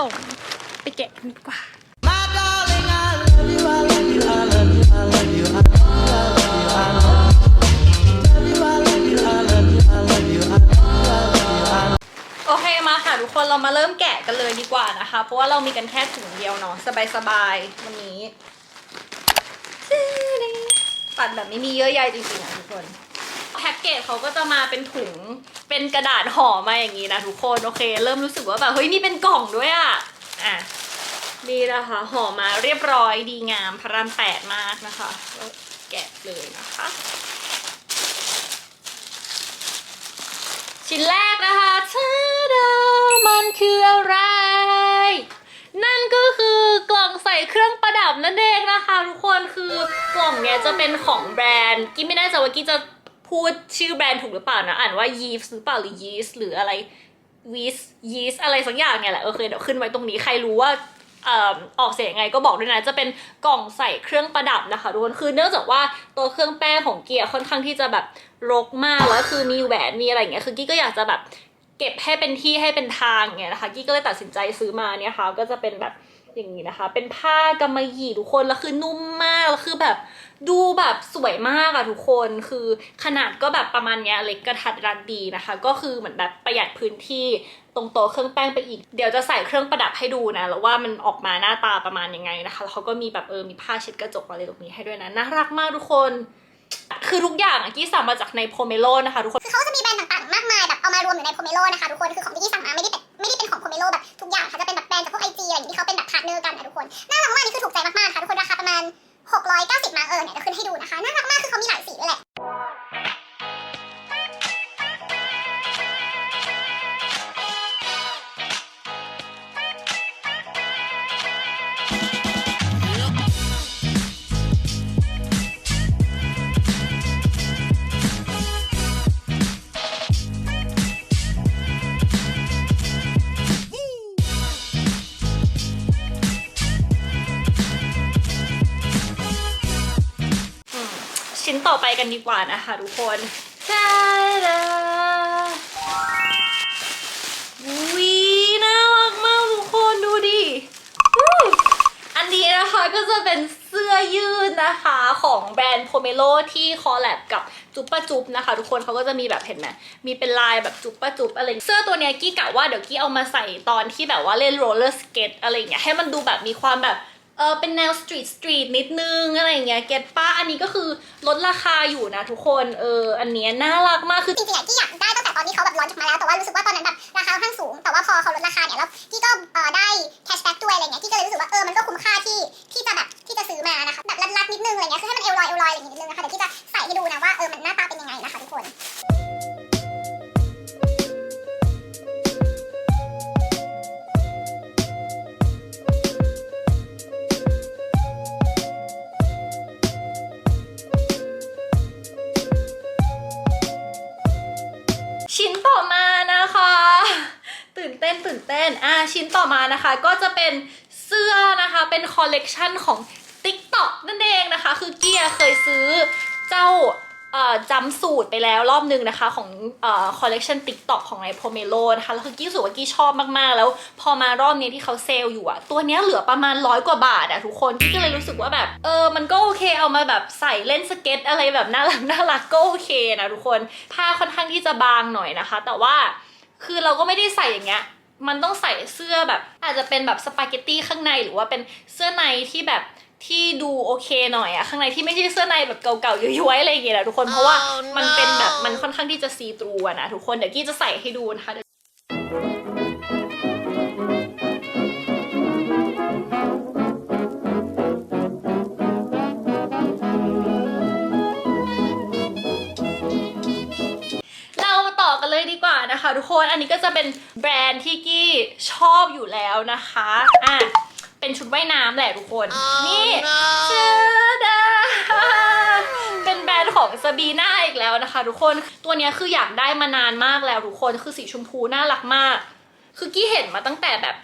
ส่ไปแกะกันดีกว่า โอเคมาค่ะทุกคนเรามาเริ่มแกะกันเลยดีกว่านะคะ เพราะว่าเรามีกันแค่ถุงเดียวเนาะสบายๆวันนี้ปัดแบบไม่มีเยอะใหญ่จริงๆอะทุกคน แพ็กเกจเขาก็จะมาเป็นถุงเป็นกระดาษห่อมาอย่างนี้นะทุกคนโอเค เริ่มรู้สึกว่าแบบเฮ้ยนี่เป็นกล่องด้วยอะอะนี่นะคะห่อมาเรียบร้อยดีงามพระรามแปดมากนะคะแกะเลยนะคะ ชิ้นแรกนะคะชาดามันคืออะไร นั่นก็คือกล่องใส่เครื่องประดับนั่นเองนะคะ ทุกคนคือกล่องเนี้ยจะเป็นของแบรนด์กี้ไม่แน่ใจว่ากี้จะ พูดชื่อแบรนด์ถูกหรือเปล่านะ อ่านว่า Yeeves หรือเปล่าหรือ Yeast หรืออะไร Wees Yeast อะไรสักอย่างเนี่ยแหละโอเคเดี๋ยวขึ้นไว้ตรงนี้ใครรู้ว่าเอ่อออกเสียงยังไงก็บอกด้วยนะ จะเป็นกล่องใส่เครื่องประดับนะคะทุกคนคือเนื่องจากว่าตัวเครื่องแป้งของเกียร์ค่อนข้างที่จะแบบรกมากแล้วคือมีแหวนมีอะไรอย่างเงี้ยคือกี้ก็อยากจะแบบเก็บให้เป็นที่ให้เป็นทางอย่างเงี้ยนะคะกี้ก็เลยตัดสินใจซื้อมาเนี่ยค่ะก็จะเป็นแบบอย่างนี้นะคะ เป็นผ้ากำมะหยี่ทุกคนแล้วคือนุ่มมากแล้วคือแบบ ดูแบบสวยมากอะทุกคนคือขนาดก็แบบประมาณเนี้ยเล็กกระทัดรัดดีนะคะ ก็คือเหมือนแบบประหยัดพื้นที่ตรงโต๊ะเครื่องแป้งไปอีก เดี๋ยวจะใส่เครื่องประดับให้ดูนะ แล้วว่ามันออกมาหน้าตาประมาณยังไงนะคะแล้วเขาก็มีแบบเออมีผ้าเช็ดกระจกอะไรตรงนี้ให้ด้วยนะน่ารักมากทุกคน คือทุกอย่างอะกี้สั่งมาจากในโพเมโลนะคะทุกคน คือเขาจะมีแบรนด์ต่างๆ มากมายแบบเอามารวมอยู่ในโพเมโลนะคะทุกคน คือของที่ที่สั่ง กันดีกว่านะคะทุกคนจ้าดาวีน่ารักมากทุกคนดูดิอู้อันนี้นะคะก็จะเป็นเสื้อยืดนะคะของแบรนด์โพเมโลที่คอลแลบกับจุ๊บปะจุ๊บนะคะทุกคนเขาก็จะมีแบบเห็นไหมมีเป็นลายแบบจุ๊บปะจุ๊บอะไรอย่างเงี้ยเสื้อตัวเนี้ยกี้กะว่าเดี๋ยวกี้เอามาใส่ตอนที่แบบว่าเล่นโรลเลอร์สเก็ตอะไรอย่างเงี้ยให้มันดูแบบมีความแบบ เออเป็นแนวสตรีทสตรีทนิดนึงอะไรอย่างเงี้ยเก็ตป้าอันนี้ก็คือลดราคาอยู่นะทุกคนเอออันเนี้ยน่ารักมากคือจริงๆอะกี้อยากได้ตั้งแต่ตอนที่เขาแบบร้อนมาแล้วแต่ว่ารู้สึกว่าตอนนั้นแบบราคาค่อนข้างสูง แต่ว่าพอเขาลดราคาเนี่ยแล้วกี้ก็เออได้แคชแบ็กด้วยอะไรเงี้ยกี้ก็เลยรู้สึกว่าเออมันก็คุ้มค่าที่ที่จะแบบที่จะซื้อมานะคะแบบรัดๆนิดนึงอะไรเงี้ยคือให้มันเอวลอยเอวลอยอะไรอย่างงี้นิดนึงนะคะเดี๋ยวกี้จะใส่ให้ดูนะว่าเออมันหน้า ตื่นเต้นตื่นเต้นอะชิ้นต่อมานะคะ ก็จะเป็นเสื้อนะคะเป็นคอลเลกชันของ TikTok นั่นเองนะคะ คือเกียร์เคยซื้อเจ้าจำสูตรไปแล้วรอบนึงนะคะ ของอคอลเลกชัน TikTok ของไอโพเมโลนะคะแล้วคือกี้รู้สึกว่ากี้ชอบมากๆ แล้ว พอมารอบนี้ที่เขาเซลล์อยู่อะตัวนี้เหลือประมาณร้อยกว่าบาทอะทุกคนกี้ก็เลยรู้สึกว่าแบบ เออ มันก็โอเคเอามาแบบใส่เล่นสเก็ตอะไรแบบน่ารักน่ารักก็โอเคนะทุกคนผ้าค่อนข้างที่จะบางหน่อยนะคะ แต่ว่า คือเราก็ไม่ได้ใส่อย่างเงี้ย มันต้องใส่เสื้อแบบ อาจจะเป็นแบบสปาเกตตี้ข้างในหรือว่าเป็นเสื้อในที่แบบที่ดูโอเคหน่อยอะข้างในที่ไม่ใช่เสื้อในแบบเก่าๆย้วยๆอะไรอย่างเงี้ยนะทุกคนเพราะว่ามันเป็นแบบมันค่อนข้างที่จะซีตรูอะนะทุกคนเดี๋ยวกี้จะใส่ให้ดูนะคะ นเลยดีกว่านะคะทุกคน อันนี้ก็จะเป็นแบรนด์ที่กี้ชอบอยู่แล้วนะคะ อะ เป็นชุดว่ายน้ำแหละทุกคน นี่เจดาเป็นแบรนด์ของซาบีน่าอีกแล้วนะคะ ทุกคน ตัวเนี้ยคืออยากได้มานานมากแล้วทุกคน คือสีชมพูน่ารักมาก คือกี้เห็นมาตั้งแต่แบบ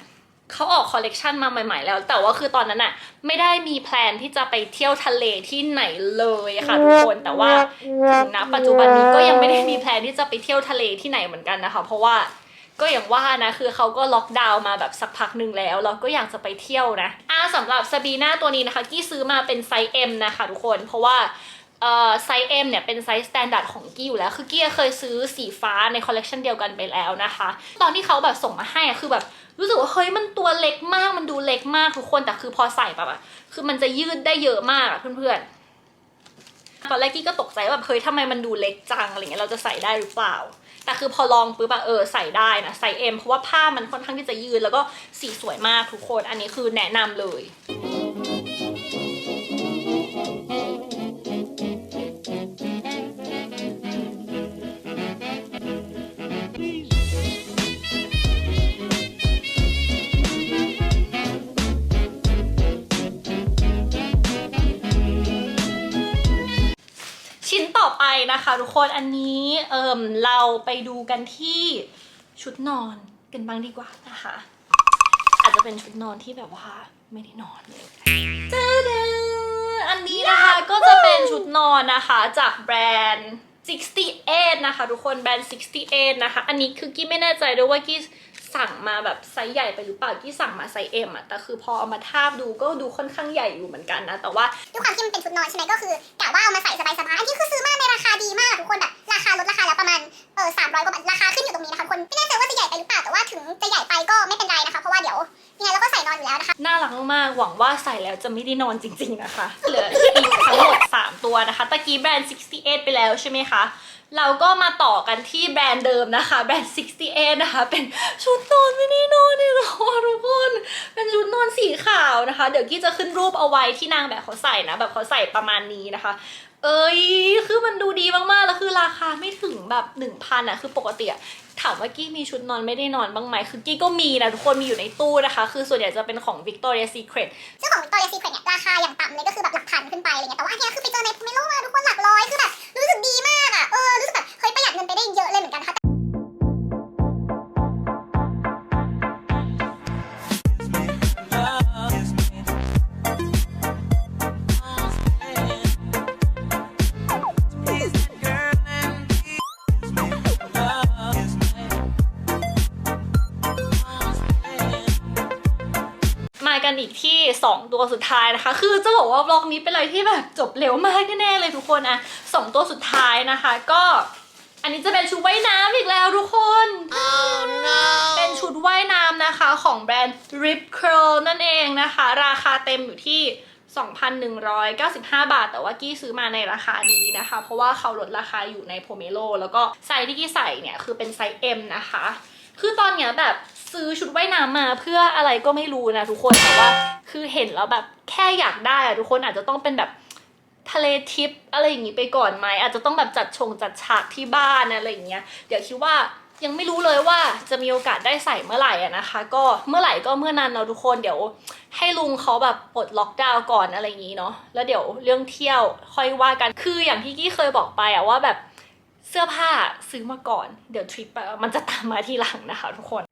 เขาออกคอลเลกชันมาใหม่ ๆ แล้ว แต่ว่าคือตอนนั้นอะไม่ได้มีแพลนที่จะไปเที่ยวทะเลที่ไหนเลยอะค่ะทุกคนแต่ว่าถึงณปัจจุบันนี้ก็ยังไม่ได้มีแพลนที่จะไปเที่ยวทะเลที่ไหนเหมือนกันนะคะ เพราะว่าก็อย่างว่านะคือเขาก็ล็อกดาวน์มาแบบสักพักหนึ่งแล้ว เราก็อยากจะไปเที่ยวนะอ่าสำหรับซาบีน่าตัวนี้นะคะ กี้ซื้อมาเป็นไซส์ M นะคะทุกคนเพราะว่า เอ่อไซส์ M เนี่ยเป็นไซส์สแตนดาร์ดของกี้อยู่แล้ว คือกี้เคยซื้อสีฟ้าในคอลเลกชันเดียวกันไปแล้วนะคะ ตอนที่เขาแบบส่งมาให้อะคือแบบรู้สึกว่าเฮ้ยมันตัวเล็กมากมันดูเล็กมากทุกคนแต่คือพอใส่แบบอะคือมันจะยืดได้เยอะมากอะเพื่อนๆตอนแรกกี้ก็ตกใจว่าแบบเฮ้ยทำไมมันดูเล็กจังอะไรเงี้ยเราจะใส่ได้หรือเปล่า แต่คือพอลองปุ๊บอะเออใส่ได้นะใส่เอ็มเพราะว่าผ้ามันค่อนข้างที่จะยืดแล้วก็สีสวยมากทุกคนอันนี้คือแนะนำเลย ทุกคนอันนี้เอิมเราไปดูกันที่ชุดนอนกันบ้างดีกว่านะคะ อาจจะเป็นชุดนอนที่แบบว่าไม่ได้นอนเลยจ้าดาอันนี้นะคะก็จะเป็นชุดนอนนะคะจากแบรนด์ 68 นะคะ ทุกคนแบรนด์ 68 นะคะ อันนี้คือกี้ไม่แน่ใจด้วยว่ากี้ สั่งมาแบบไซส์ใหญ่ไปหรือเปล่าที่สั่งมาไซส์เอ็มอะแต่คือพอเอามาทาบดูก็ดูค่อนข้างใหญ่อยู่เหมือนกันนะ แต่ว่าด้วยความที่มันเป็นชุดนอนใช่ไหมก็คือกะว่าเอามาใส่สบายๆอันนี้คือซื้อมาในราคาดีมากทุกคนแบบราคาลดราคาแล้วประมาณเออสามร้อยกว่าบาทราคาขึ้นอยู่ตรงนี้นะคะทุกคนไม่แน่ใจว่าจะใหญ่ไปหรือเปล่าแต่ว่าถึงจะใหญ่ไปก็ไม่เป็นไรนะคะเพราะว่าเดี๋ยว ยังไงเราก็ใส่นอนอยู่แล้วนะคะ น่ารักมากๆหวังว่าใส่แล้วจะไม่ได้นอนจริง ๆนะคะ เหลืออีกทั้งหมด 3 ตัวนะคะ ตะกี้แบรนด์ 68 ไปแล้วใช่ไหมคะ เราก็มาต่อกันที่แบรนด์เดิมนะคะ แบรนด์ 68 นะคะ เป็นชุดนอนไม่ได้นอนเลยหรอทุกคน เป็นชุดนอนสีขาวนะคะ เดี๋ยวกี้จะขึ้นรูปเอาไว้ที่นางแบบเขาใส่นะ แบบเขาใส่ประมาณนี้นะคะเอ้ย คือมันดูดีมากๆ แล้วคือราคาไม่ถึงแบบ 1,000อะคือปกติอะ ถามว่ากี้มีชุดนอนไม่ได้นอนบ้างไหมคือกี้ก็มีนะทุกคนมีอยู่ในตู้นะคะ คือส่วนใหญ่จะเป็นของ Victoria Secret ซึ่งของ Victoria Secret เนี่ยราคาอย่างต่ำเลยก็คือแบบหลักพันขึ้นไปอะไรเงี้ยแต่ว่าอันเนี้ยคือไปเจอในโพรมโลมาทุกคนหลักร้อยคือแบบรู้สึกดีมากอะเออรู้สึกแบบเฮ้ยประหยัดเงินไปได้เยอะเลยเหมือนกันค่ะ อีกที่2ตัวสุดท้ายนะคะ คือจะบอกว่าบล็อกนี้เป็นอะไรที่แบบจบเร็วมากแน่ๆเลยทุกคนอะสองตัวสุดท้ายนะคะ ก็อันนี้จะเป็นชุดว่ายน้ำอีกแล้วทุกคนเป็นชุดว่ายน้ำนะคะของแบรนด์ Rip Curl นั่นเองนะคะ ราคาเต็มอยู่ที่ 2,195 บาท แต่ว่ากี้ซื้อมาในราคานี้นะคะ เพราะว่าเขาลดราคาอยู่ในโพเมโลแล้วก็ไซส์ที่กี้ใส่เนี่ยคือเป็นไซส์ M นะคะ คือตอนเนี้ยแบบ ซื้อชุดว่ายน้ำมาเพื่ออะไรก็ไม่รู้นะทุกคนแต่ว่าคือเห็นแล้วแบบแค่อยากได้อะทุกคนอาจจะต้องเป็นแบบทะเลทิปอะไรอย่างงี้ไปก่อนไหมอาจจะต้องแบบจัดชงจัดฉากที่บ้านอะไรอย่างเงี้ยเดี๋ยวคิดว่ายังไม่รู้เลยว่าจะมีโอกาสได้ใส่เมื่อไหร่อะนะคะ ก็เมื่อไหร่ก็เมื่อนั้นเนาะทุกคนเดี๋ยว ให้ลุงเขาแบบปลดล็อกดาวน์ก่อนอะไรอย่างงี้เนาะแล้วเดี๋ยวเรื่องเที่ยวค่อยว่ากันคืออย่างที่กี้เคยบอกไปอะว่าแบบเสื้อผ้าซื้อมาก่อน เดี๋ยวทริปมันจะตามมาทีหลังนะคะทุกคน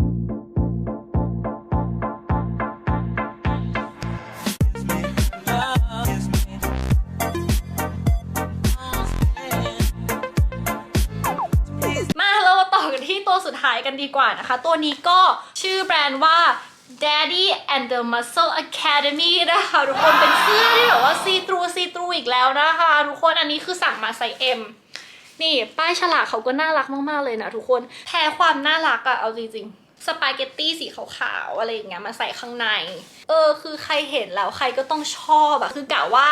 กันดีกว่านะคะ ตัวนี้ก็ชื่อแบรนด์ว่า Daddy and the Muscle Academy นะคะทุกคนเป็นเสื้อที่แบบว่าซีทรูซีทรูอีกแล้วนะคะทุกคนอันนี้คือสั่งมาไซส์ M นี่ป้ายฉลากเขาก็น่ารักมาก ๆ เลยนะทุกคนแพ้ความน่ารักอะเอาจริง ๆ สปาเกตตี้สีขาวๆอะไรอย่างเงี้ยมาใส่ข้างใน เออคือใครเห็นแล้วใครก็ต้องชอบอะคือกะว่า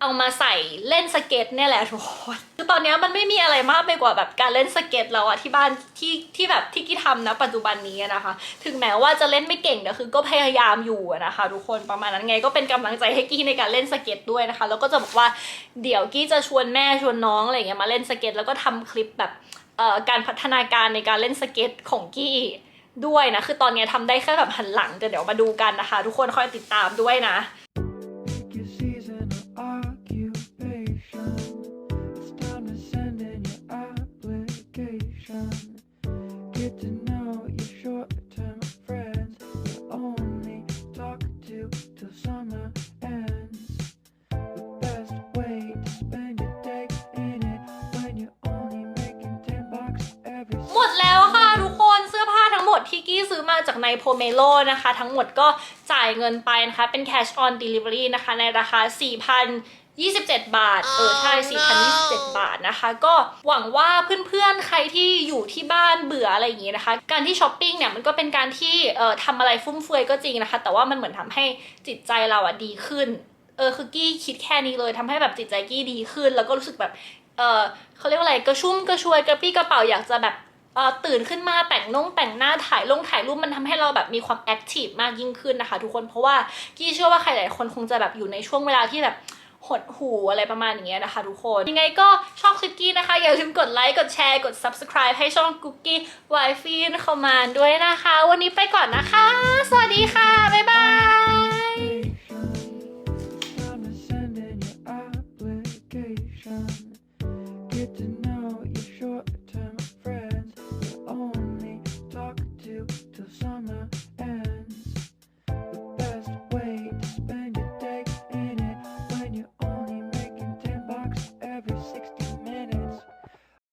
เอามาใส่เล่นสเก็ตเนี่ยแหละทุกคนคือตอนนี้มันไม่มีอะไรมากไปกว่าแบบการเล่นสเก็ตแล้วอะที่บ้านที่ที่แบบที่กี้ทำนะปัจจุบันนี้นะคะ ถึงแม้ว่าจะเล่นไม่เก่งแต่คือก็พยายามอยู่นะคะ ทุกคนประมาณนั้นไงก็เป็นกำลังใจให้กี้ในการเล่นสเก็ตด้วยนะคะ แล้วก็จะบอกว่าเดี๋ยวกี้จะชวนแม่ชวนน้องอะไรเงี้ยมาเล่นสเก็ตแล้วก็ทำคลิปแบบเอ่อการพัฒนาการในการเล่นสเก็ตของกี้ด้วยนะคือตอนนี้ยทำได้แค่แบบหันหลังแต่เดี๋ยวมาดูกันนะคะ ทุกคนคอยติดตามด้วยนะ ใน Pomelo นะคะ ทั้งหมดก็จ่ายเงินไปนะคะ เป็น cash on delivery นะคะ ในราคา4,027 บาท เออ ใช่ 4,027 บาทนะคะ ก็หวังว่าเพื่อนๆ ใครที่อยู่ที่บ้านเบื่ออะไรอย่างงี้นะคะ การที่ช้อปปิ้งเนี่ยมันก็เป็นการที่ เอ่อทำอะไรฟุ่มเฟือยก็จริงนะคะ แต่ว่ามันเหมือนทำให้จิตใจเราอะดีขึ้น เออ คือกี้คิดแค่นี้เลยทำให้แบบจิตใจกี้ดีขึ้น แล้วก็รู้สึกแบบ เออเขาเรียกว่าอะไร กระชุ่มกระชวยกระปรี้กระเป๋าอยากจะแบบเออ ตื่นขึ้นมาแต่งนงแต่งหน้าถ่ายลงถ่ายรูปมันทำให้เราแบบมีความแอคทีฟมากยิ่งขึ้นนะคะ ทุกคนเพราะว่ากี้เชื่อว่าใครหลายคนคงจะแบบอยู่ในช่วงเวลาที่แบบหดหูอะไรประมาณอย่างเงี้ยนะคะทุกคน ยังไงก็ชอบคลิปกี้นะคะ อย่าลืมกดไลค์ กดแชร์ กด subscribe ให้ช่องกุ๊กกี้ไวฟี่คอมมานด้วยนะคะ วันนี้ไปก่อนนะคะ สวัสดีค่ะ บ๊ายบาย